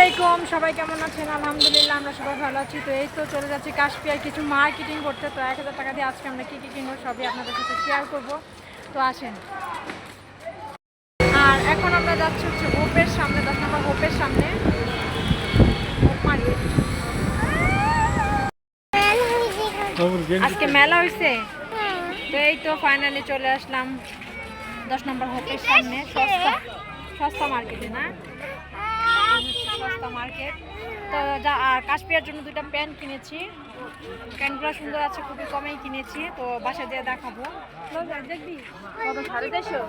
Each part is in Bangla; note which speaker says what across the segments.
Speaker 1: আলাইকুম, সবাই কেমন আছেন? আলহামদুলিল্লাহ, আমরা সবাই ভালো আছি। তো এই তো চলে যাচ্ছি কাশপিয়ার কিছু মার্কেটিং করতে। তো এক হাজার টাকা দিয়ে আজকে আমরা কী কী কিনবো সবই আপনাদের সাথে শেয়ার করব। তো আসেন। আর এখন আমরা যাচ্ছি হচ্ছে হোপের সামনে, দশ নম্বর হোপের সামনে। আজকে মেলা হয়েছে তো এই তো ফাইনালি চলে আসলাম দশ নম্বর হোপের সামনে। সস্তা সস্তা মার্কেটে না সস্তা মার্কেট। তো যা আর কাশ্মীরের জন্য দুটো প্যান্ট কিনেছি। প্যান্টগুলো সুন্দর আছে খুবই কমেই কিনেছি তো বাসা দিয়ে দেখাবো। দেখবি কত সাড়ে দেড়শো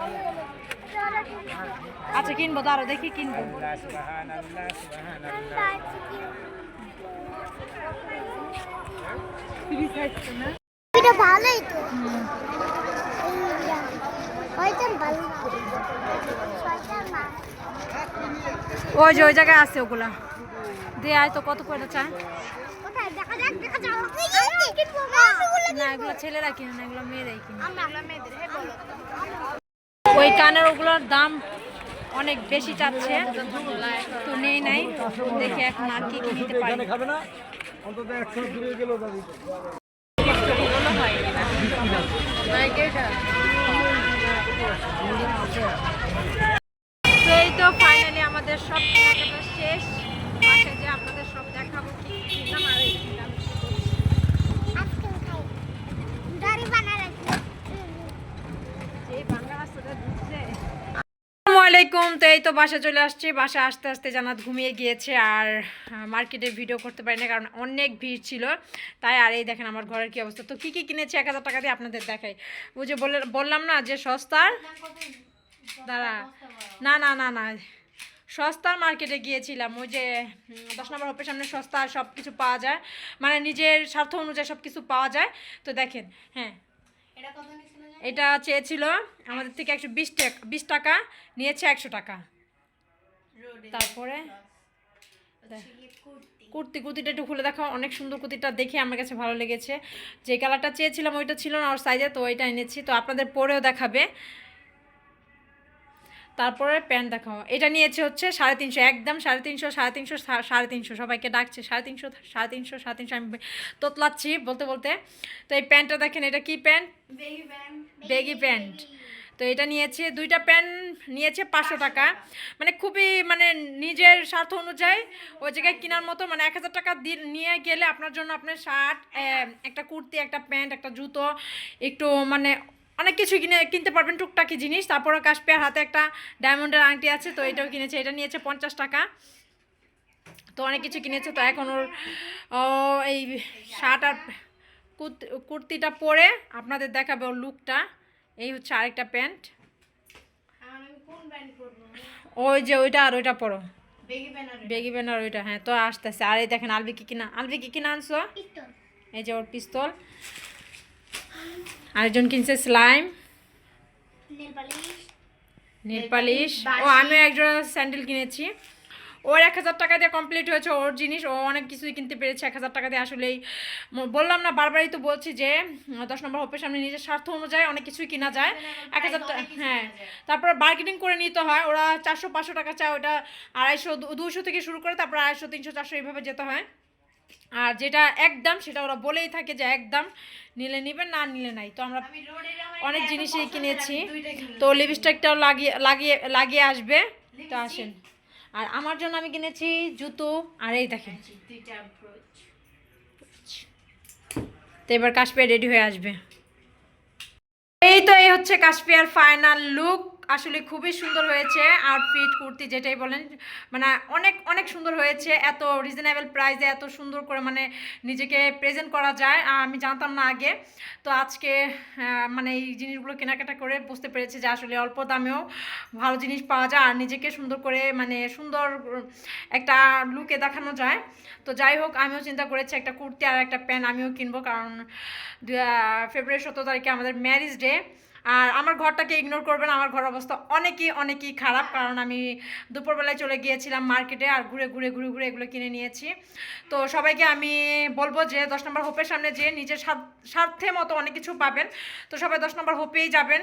Speaker 1: আচ্ছা কিনবো দাঁড়ো দেখি কিনবো।
Speaker 2: ভালোই তো।
Speaker 1: ওই যে ওই জায়গায় আছে ওগুলা। দিয়ে আয় তো কত করে চায়?
Speaker 2: না
Speaker 1: এগুলো ছেলেরা কিনে না এগুলো মেয়েরাই কিনে। ওই কানের ওগুলোর দাম অনেক বেশি চাচ্ছে। তো নেই নাই। দেখি এখন আর কি নিতে পারি। তো এই তো ফাইনালি আমাদের সব কেনাকাটা শেষ বাসায় যে আপনাদের সব দেখাবো কি কি কিনলাম আর এই কিনলাম।
Speaker 2: আজকাল খাই দাড়ি বানা রাখি
Speaker 1: এই বাংলা রাস্তাটা ঢুকছে। আসসালামু আলাইকুম। তো এই তো বাসা চলে আসছি। বাসা আসতে আসতে জানাত ঘুমিয়ে গিয়েছে আর মার্কেটে ভিডিও করতে পারি না কারণ অনেক ভিড় ছিল। তাই আর এই দেখেন আমার ঘরের কি অবস্থা। তো কি কি কিনেছি এক হাজার টাকা দিয়ে আপনাদের দেখাই। ওই যে বললাম না যে সস্তার দাঁড়া। না না না না। সস্তার মার্কেটে গিয়েছিলাম। ওই যে দশ নম্বর হপের সামনে সস্তা সব কিছু পাওয়া যায়। মানে নিজের স্বার্থ অনুযায়ী সব কিছু পাওয়া যায়। তো দেখেন হ্যাঁ। এটা চেয়েছিল আমাদের থেকে একশো বিশ টাকা বিশ টাকা নিয়েছে একশো টাকা। তারপরে? কুর্তি। কুর্তিটা একটু খুলে দেখো অনেক সুন্দর কুর্তিটা দেখে আমার কাছে ভালো লেগেছে। যে কালারটা চেয়েছিলাম ওইটা ছিল না ওর সাইজে তো ওইটা এনেছি। তো আপনাদের পরেও দেখাবে। তারপরে প্যান্ট দেখাও। এটা নিয়েছে হচ্ছে সাড়ে তিনশো একদম সাড়ে তিনশো সাড়ে তিনশো সাড়ে তিনশো। সবাইকে ডাকছে সাড়ে তিনশো সাড়ে তিনশো সাড়ে তিনশো। আমি তোতলাচ্ছি বলতে বলতে। তো এই প্যান্টটা দেখেন এটা কি প্যান্ট? Baggy pant. তো এটা নিয়েছে, দুইটা প্যান্ট নিয়েছে পাঁচশো টাকা। মানে খুবই মানে নিজের স্বার্থ অনুযায়ী ওই জায়গায় কেনার মতো। মানে এক হাজার টাকা নিয়ে গেলে আপনার জন্য আপনার শার্ট একটা কুর্তি, একটা প্যান্ট, একটা জুতো, একটু মানে অনেক কিছু কিনে, কিনতে পারবেন টুকটাকি জিনিস। তারপরে কাশপিয়ার হাতে একটা ডায়মন্ডের আংটি আছে, তো এটাও কিনেছে। এটা নিয়েছে পঞ্চাশ টাকা। তো অনেক কিছু কিনেছে। তো এখন ওর এই শার্ট আর কুর্তিটা পরে আপনাদের দেখাবে ওর লুকটা। এই হচ্ছে আরেকটা প্যান্ট। ওই যে ওইটা আর ওইটা পরো। বেগি ব্যানার ওইটা। হ্যাঁ তো আসতেছে। আর এই দেখেন আলবি কি কিনা আলবি কি কিনা আনছো? এই যে ওর পিস্তল। আরেকজন কিনছে স্লাইম।
Speaker 2: নেল পালিশ
Speaker 1: ও আমি একজোড়া স্যান্ডেল কিনেছি। ওর এক হাজার টাকা দিয়ে কমপ্লিট হয়েছে ওর জিনিস ও অনেক কিছুই কিনতে পেরেছে এক হাজার টাকা দিয়ে আসলেই। বললাম না বারবারই তো বলছি যে দশ নম্বর হোপের সামনে নিজের স্বার্থ অনুযায়ী অনেক কিছুই কেনা যায়। এক হাজার টাকা হ্যাঁ। তারপরে বার্গেনিং করে নিতে হয় ওরা চারশো পাঁচশো টাকা চায় ওটা আড়াইশো দু- দুশো থেকে শুরু করে তারপর আড়াইশো তিনশো চারশো এইভাবে যেতে হয়। আর যেটা একদম সেটা ওরা বলেই থাকে যে একদম নিলে নিবেন না নিলে নাই। তো আমরা অনেক জিনিসই কিনেছি। তো লিপস্টিকটাও লাগিয়ে লাগিয়ে লাগিয়ে আসবে। তো আসেন। আর আমার জন্য আমি কিনেছি জুতো আর এই দেখেন। তো এবার কাশ্মীর রেডি হয়ে আসবে। এই তো এই হচ্ছে কাশপিয়ার ফাইনাল লুক আসলে খুবই সুন্দর হয়েছে আউটফিট কুর্তি যেটাই বলেন মানে অনেক অনেক সুন্দর হয়েছে, এত রিজনেবল প্রাইসে এত সুন্দর করে মানে নিজেকে প্রেজেন্ট করা যায় আমি জানতাম না আগে। তো আজকে মানে এই জিনিসগুলো কেনাকাটা করে বুঝতে পেরেছি যে আসলে অল্প দামেও ভালো জিনিস পাওয়া যায়, আর নিজেকে সুন্দর করে মানে সুন্দর একটা লুকে দেখানো যায়। তো যাই হোক, আমিও চিন্তা করেছি একটা কুর্তি আর একটা প্যান্ট আমিও কিনবো, কারণ ফেব্রুয়ারি সতেরো তারিখে আমাদের ম্যারেজ ডে আর আমার ঘরটাকে ইগনোর করবেন, আমার ঘর অবস্থা অনেকই অনেকই খারাপ। কারণ আমি দুপুরবেলায় চলে গিয়েছিলাম মার্কেটে আর ঘুরে ঘুরে ঘুরে ঘুরে এগুলো কিনে নিয়েছি। তো সবাইকে আমি বলব যে, দশ নম্বর হোপের সামনে যে নিজের স্বার্থ- মতো অনেক কিছু পাবেন। তো সবাই দশ নম্বর হোপেই যাবেন।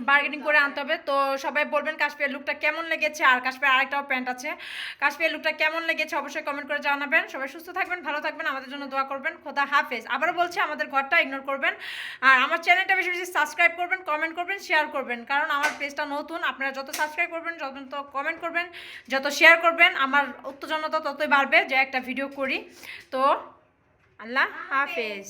Speaker 1: বার্গেনিং করে আনতে হবে। তো সবাই বলবেন কাশ্মীর লুকটা কেমন লেগেছে? আর কাশ্মীর আরেকটাও প্যান্ট আছে। কাশ্মীর লুকটা কেমন লেগেছে? অবশ্যই কমেন্ট করে জানাবেন। সবাই সুস্থ থাকবেন, ভালো থাকবেন, আমাদের জন্য দোয়া করবেন। খোদা হাফেজ। আবারও বলছি, আমাদের ঘরটা ইগনোর করবেন। আর আমার চ্যানেলটা বেশি বেশি সাবস্ক্রাইব করবেন কমেন্ট করবেন শেয়ার করবেন। কারণ আমার পেজটা নতুন আপনারা যত সাবস্ক্রাইব করবেন যত কমেন্ট করবেন যত শেয়ার করবেন আমার উত্তেজনতা ততই বাড়বে যে একটা ভিডিও করি। তো আল্লাহ হাফেজ।